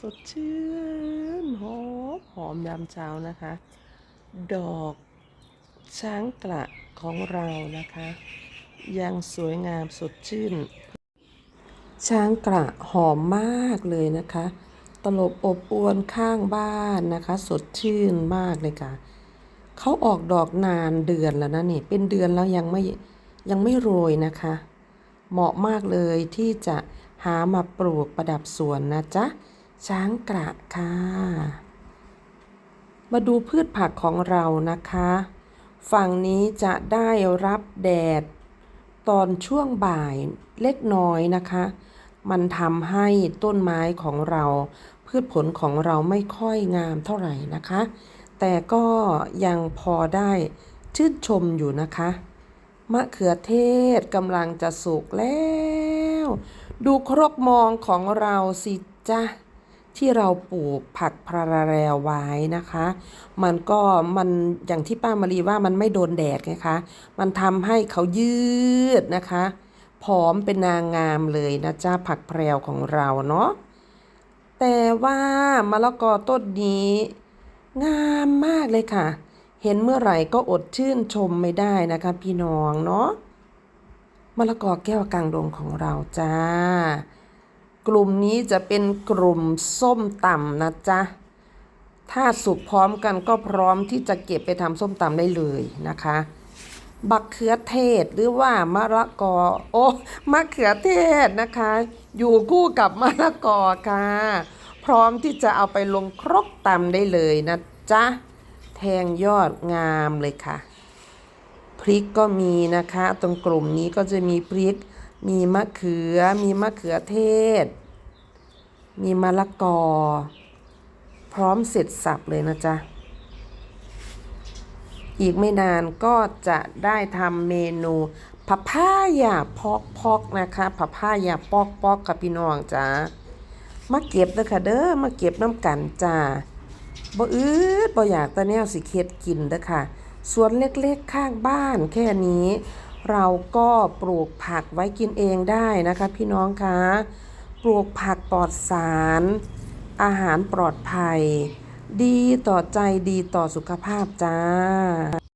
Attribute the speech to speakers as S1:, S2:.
S1: สดชื่นหอมหอมยามเช้านะคะ ดอกช้างกระของเรานะคะ ยังสวยงามสดชื่น ช้างกระหอมมากเลยนะคะ ตลบอบอวนข้างบ้านนะคะ สดชื่นมากเลยค่ะเขาออกดอกนานเดือนแล้วนะนี่เป็นเดือนแล้วยังไม่ยังไม่โรยนะคะ เหมาะมากเลยที่จะหามาปลูกประดับสวนนะจ๊ะ ช้างกระค่ะ มาดูพืชผักของเรานะคะ ฝั่งนี้จะได้รับแดด ตอนช่วงบ่ายเล็กน้อยนะคะ มันทำให้ต้นไม้ของเรา พืชผลของเราไม่ค่อยงามเท่าไหร่นะคะ แต่ก็ยังพอได้ชื่นชมอยู่นะคะ มะเขือเทศกำลังจะสุกแล้ว ดูครกมองของเราสิจ๊ะ ที่เราปลูกผักพราแรวไว้นะคะ มันก็มันอย่างที่ป้ามารีว่ามันไม่โดนแดดไงคะ มันทำให้เขายืดนะคะผอมเป็นนางงามเลยนะจ๊ะผักแพรวของเราเนาะแต่ว่ามะละกอต้นนี้ งามมากเลยค่ะ เห็นเมื่อไหร่ก็อดชื่นชมไม่ได้นะคะ พี่น้องเนาะมะละกอแก้วกลางดงของเราจ้า กลุ่มนี้จะเป็นกลุ่มส้มตำนะจ๊ะ ถ้าสุกพร้อมกันก็พร้อมที่จะเก็บไปทำส้มตำได้เลยนะคะ บักเขือเทศหรือว่ามะละกอ โอ้มะเขือเทศนะคะ อยู่คู่กับมะละกอค่ะ พร้อมที่จะเอาไปลงครกตำได้เลยนะจ๊ะ แทงยอดงามเลยค่ะ พริกก็มีนะคะ ตรงกลุ่มนี้ก็จะมีพริก มีมะเขือ มีมะเขือเทศ มีมะละกอ พร้อมเสร็จสับเลยนะจ๊ะ อีกไม่นานก็จะได้ทำเมนูผัพายาพอกพอกนะคะผัพายาปอกปอกกับพี่น้องจ้ามาเก็บเด้อค่ะเด้อมาเก็บน้ำกันจ้าบ่อืดบ่อยากตะแนวสิเค็ดกินเด้อค่ะสวนเล็กๆข้างบ้านแค่นี้ เราก็ปลูกผักไว้กินเองได้นะคะพี่น้องคะปลูกผักปลอดสาร อาหารปลอดภัย ดีต่อใจดีต่อสุขภาพจ้า